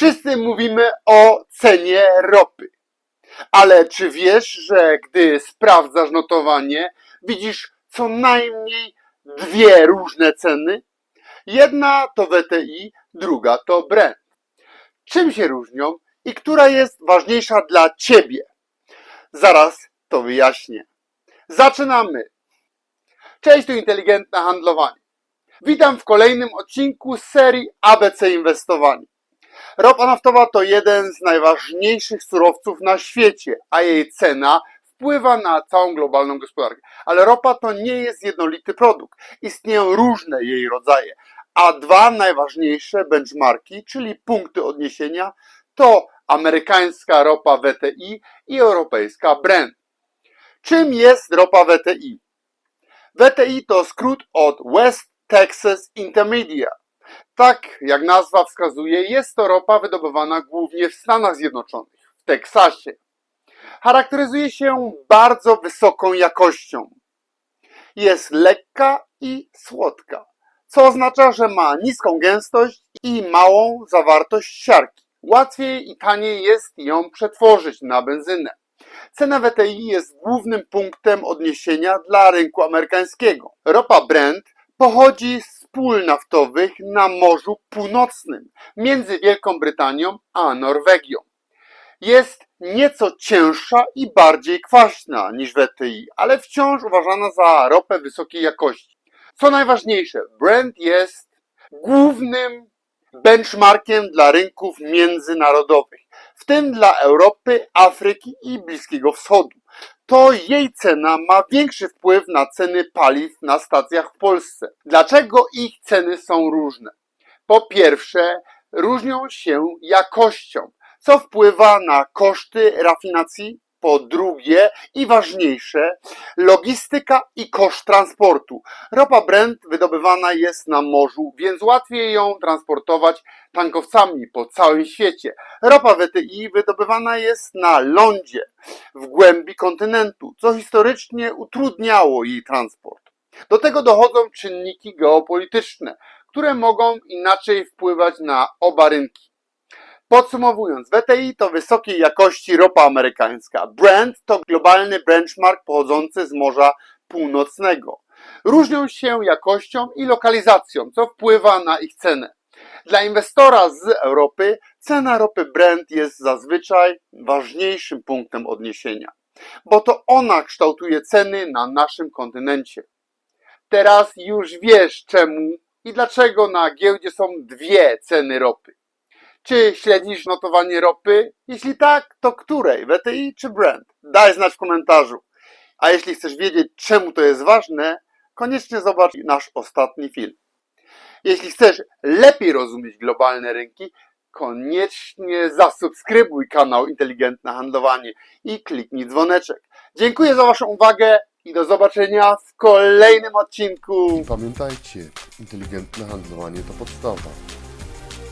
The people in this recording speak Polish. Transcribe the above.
Wszyscy mówimy o cenie ropy. Ale czy wiesz, że gdy sprawdzasz notowanie, widzisz co najmniej dwie różne ceny? Jedna to WTI, druga to Brent. Czym się różnią i która jest ważniejsza dla ciebie? Zaraz to wyjaśnię. Zaczynamy. Cześć, tu inteligentne handlowanie. Witam w kolejnym odcinku serii ABC Inwestowanie. Ropa naftowa to jeden z najważniejszych surowców na świecie, a jej cena wpływa na całą globalną gospodarkę. Ale ropa to nie jest jednolity produkt. Istnieją różne jej rodzaje, a dwa najważniejsze benchmarki, czyli punkty odniesienia, to amerykańska ropa WTI i europejska Brent. Czym jest ropa WTI? WTI to skrót od West Texas Intermediate. Tak jak nazwa wskazuje, jest to ropa wydobywana głównie w Stanach Zjednoczonych, w Teksasie. Charakteryzuje się bardzo wysoką jakością. Jest lekka i słodka, co oznacza, że ma niską gęstość i małą zawartość siarki. Łatwiej i taniej jest ją przetworzyć na benzynę. Cena WTI jest głównym punktem odniesienia dla rynku amerykańskiego. Ropa Brent pochodzi z pól naftowych na Morzu Północnym między Wielką Brytanią a Norwegią. Jest nieco cięższa i bardziej kwaśna niż WTI, ale wciąż uważana za ropę wysokiej jakości. Co najważniejsze, Brent jest głównym benchmarkiem dla rynków międzynarodowych, w tym dla Europy, Afryki i Bliskiego Wschodu. To jej cena ma większy wpływ na ceny paliw na stacjach w Polsce. Dlaczego ich ceny są różne? Po pierwsze, różnią się jakością, co wpływa na koszty rafinacji. Po drugie i ważniejsze, logistyka i koszt transportu. Ropa Brent wydobywana jest na morzu, więc łatwiej ją transportować tankowcami po całym świecie. Ropa WTI wydobywana jest na lądzie w głębi kontynentu, co historycznie utrudniało jej transport. Do tego dochodzą czynniki geopolityczne, które mogą inaczej wpływać na oba rynki. Podsumowując, WTI to wysokiej jakości ropa amerykańska, Brent to globalny benchmark pochodzący z Morza Północnego. Różnią się jakością i lokalizacją, co wpływa na ich cenę. Dla inwestora z Europy cena ropy Brent jest zazwyczaj ważniejszym punktem odniesienia, bo to ona kształtuje ceny na naszym kontynencie. Teraz już wiesz czemu i dlaczego na giełdzie są dwie ceny ropy. Czy śledzisz notowanie ropy? Jeśli tak, to której? WTI czy Brent? Daj znać w komentarzu. A jeśli chcesz wiedzieć, czemu to jest ważne, koniecznie zobacz nasz ostatni film. Jeśli chcesz lepiej rozumieć globalne rynki, koniecznie zasubskrybuj kanał Inteligentne Handlowanie i kliknij dzwoneczek. Dziękuję za Waszą uwagę i do zobaczenia w kolejnym odcinku. Pamiętajcie, inteligentne handlowanie to podstawa.